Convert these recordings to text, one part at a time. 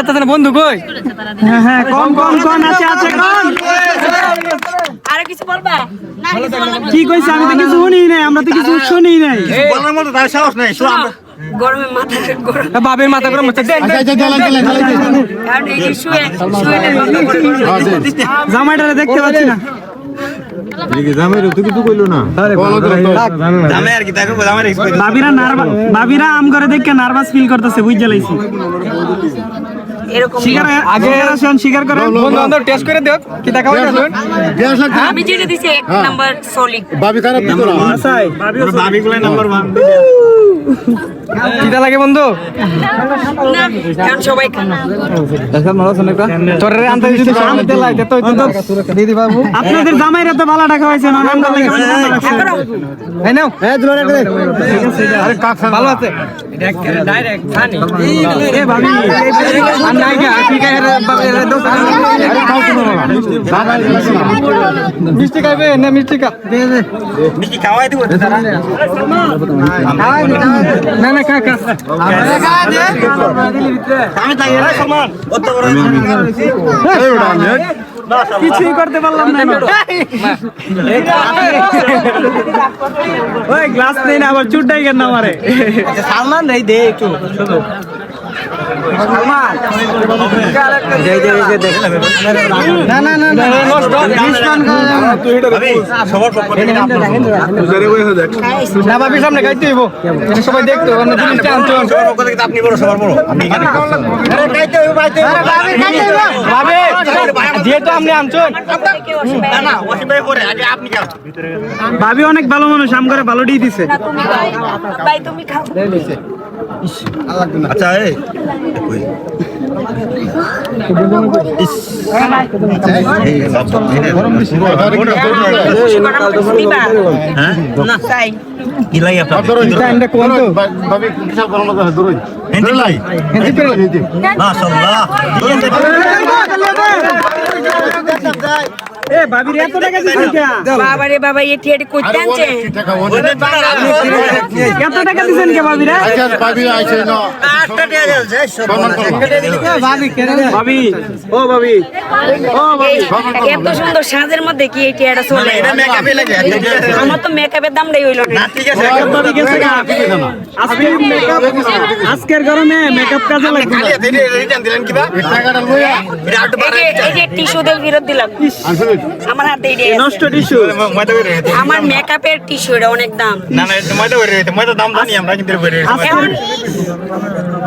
আসতেছে বন্ধু কই? হ্যাঁ হ্যাঁ কোন কোন কোন আছে আছে আরও কিছু বলবা? কি কইছে? আমি তো কিছু শুনি নাই আমরা তো কিছু শুনি নাই। বলার মতো তার সাহস নাই শোনো আমরা গরমে মাথা গরম বাবের মাথা গরম হচ্ছে। জামাইটারে দেখতে পাচ্ছি না। নার্ভাস বাবিরা আম করে দেখে নার্ভাস ফিল করতেছে বুঝতে লাইছি। এরকম শিকার আগে আসেন শিকার করেন বন্ধু বান্ধব টেস্ট করে দেখ কি দেখা হয় শুন আমি যেটা দিছি এক নাম্বার সলিড। ভাবি খারাপ দিত না ভাবি নাম্বার ওয়ান কিটা লাগে বন্ধু আপনাদের জামাইরা তো ভালো টাকা হয়েছে হ্যাঁ ভালো আছে মিষ্টি খাইবে না মিষ্টি খাওয়াই দিব না না খা খা। আমি তাই এরা সমান অত বড় কিছুই করতে পারলাম না ওই গ্লাস নেই না আবার চুটটাই কেন আমারে? সালমান দেই দে একটু সামনে হইব সবাই দেখতো আপনি বড় সবার বড় যেহেতু আপনি আনছেন। ভাবি অনেক ভালো মানুষ আম করে ভালো দিয়ে দিছে। ভাই তুমি খাও। আচ্ছা এই ওই এ এত টাকা দিছেন কে বাবা রে বাবা কইতে আনছে? এত টাকা দিছেন কে আচ্ছা আইছে না। ও ভাবি ও ভাবি এত সুন্দর সাজের মধ্যে কি চলে? এটা মেকআপে লাগে আমার তো মেকআপের দামটাই হইল না। না ঠিক আছে ভাবি গেছে গা। আজকে আজকের গরমে মেকআপ কাজে লাগবে না। রিটার্ন দিলেন কিবা টাকাটা লইয়া। এটা একটু এই যে টিস্যু ফেরত দিলাম। আমার হাতে এই নষ্ট টিস্যু ময়দা বের হইতে আমার মেকআপের টিস্যু এটা অনেক দাম না না এটা ময়দা বের হইতে ময়দা দাম জানি আমরা কিন্তু বের হইতে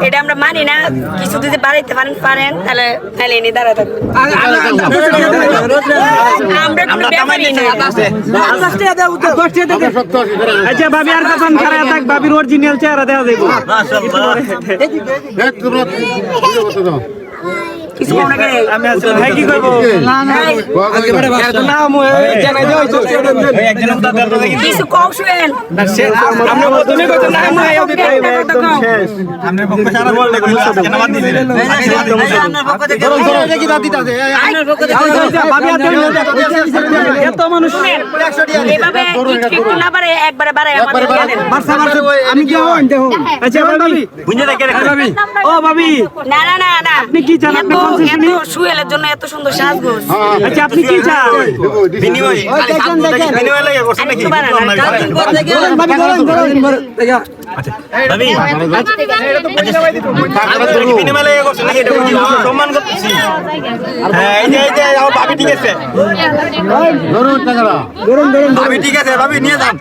এটা আমরা মানি না কিছু যদি বাড়াইতে পারেন পারেন তাহলে তাহলে এনে দাঁড়া থাকবেন আমরা কোনো ব্যাপারই না আমরা সত্য আছে আচ্ছা ভাবি আর কখন খারাপ থাক ভাবির অরিজিনাল চেহারা দেওয়া মাশাআল্লাহ এক তোমরা বুঝতে দাও কিছু মনে করে আমি হ্যাঁ কি করব? না মু জানাই দাও একজন দাদা দেখি কিছু কম শুয়েন আমরা প্রথমে কত না মু একদম শেষ। আমরা পক্ষ সারা বল দেখো কেন বাদ দিলেন আচ্ছা, ভাবি আর এত মানুষ এভাবে একটু একটু না পারে একবারে বাড়ায় আমাদের দিয়ে দেন। আমি কি হন দেখো আচ্ছা ভাবি। বুঝে দেখে ও ভাবি। না না না না। আপনি কি চান? এত। সুয়েলের জন্য সুন্দর সাজগোজ। আচ্ছা আপনি কি চান? বিনিময় বিনিময় লাগে। করছেন নাকি? ভাবি। বিনিময় লাগে করছেন নাকি? এটা বুঝি সম্মান করতেছি? হ্যাঁ এই যে এই যে ভাবি ঠিক আছে। ভাবি ঠিক আছে ভাবি নিয়ে যান।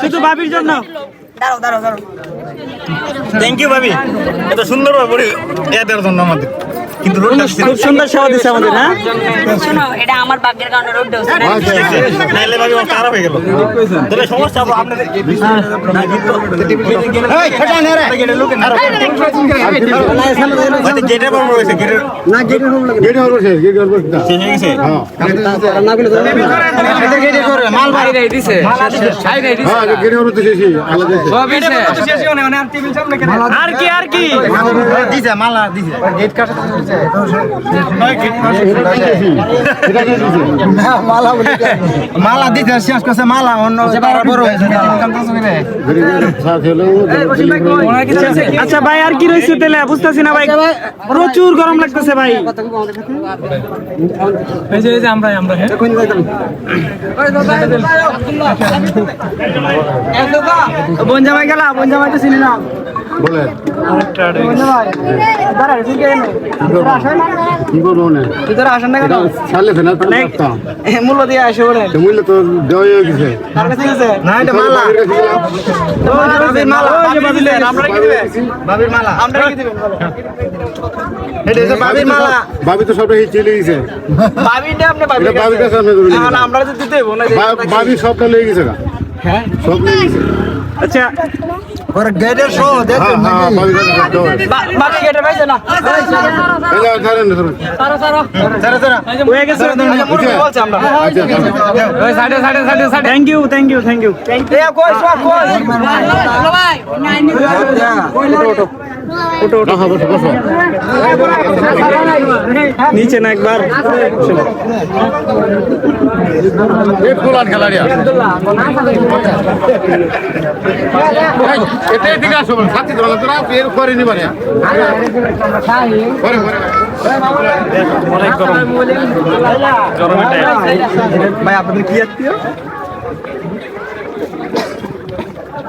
শুধু ভাবির জন্য। দাঁড়াও দাঁড়াও দাঁড়াও। থ্যাংক ইউ ভাবি। এত সুন্দরভাবে পড়ি এদের জন্য কিন্তু রোডটা খুব সুন্দর সেবা দিচ্ছে আমাদের হ্যাঁ শোনো এটা আমার ভাগ্যের কারণে রোড দেওয়া নাইলে ভাবি খারাপ হয়ে গেল। তবে সমস্যা হব আপনাদের না, গেটের হয়েছে, গেটের- না? মাল দিছে। দিছে হ্যাঁ আলাদা সব শেষ। আর কি আর কি? দিছে, মালা দিছে। মালা দিতে শেষ করছে মালা অন্য আচ্ছা ভাই আর কি রয়েছে তাহলে বুঝতেছি না ভাই। প্রচুর গরম লাগতেছে ভাই। আমরা আমরা বঞ্জামাই গেলা বঞ্জামাই তো চিনি না। বলেন। কি করব? মূল্য দিয়ে আসে বলেন। তো মূল্য তো দেওয়াই হয়ে গেছে। তার কাছে গেছে? না এটা মালা। বাবির মালা। বাবির দিলেন আমরা কি দিবেন বাবির মালা। আমরা কি দিবেন বলো। এটা হচ্ছে বাবির মালা। ভাবি তো চলে গেছে। ভাবি সবটা লেগে গেছে হ্যাঁ। সব লেগে গেছে। আচ্ছা ওর গেটের শো হ্যাঁ হ্যাঁ ভাবি কাছে সব দেওয়া হয়েছে। বা- বাকি না? এই যে, ধরেন, ধরেন। সারা সারা। হয়ে গেছে আচ্ছা। আমরা। আচ্ছা, আচ্ছা। ওই সাইডে সাইডে সাইডে সাইডে। Thank you thank you thank you এ কই সব কই? রাখো, বসো, বসো। নিচে না একবার। এটাই দিকে আসো, সাথী ধরো, তোরা এর পরে নিবা না। পরে, পরে। ভাই আপনাদের কি আত্মীয়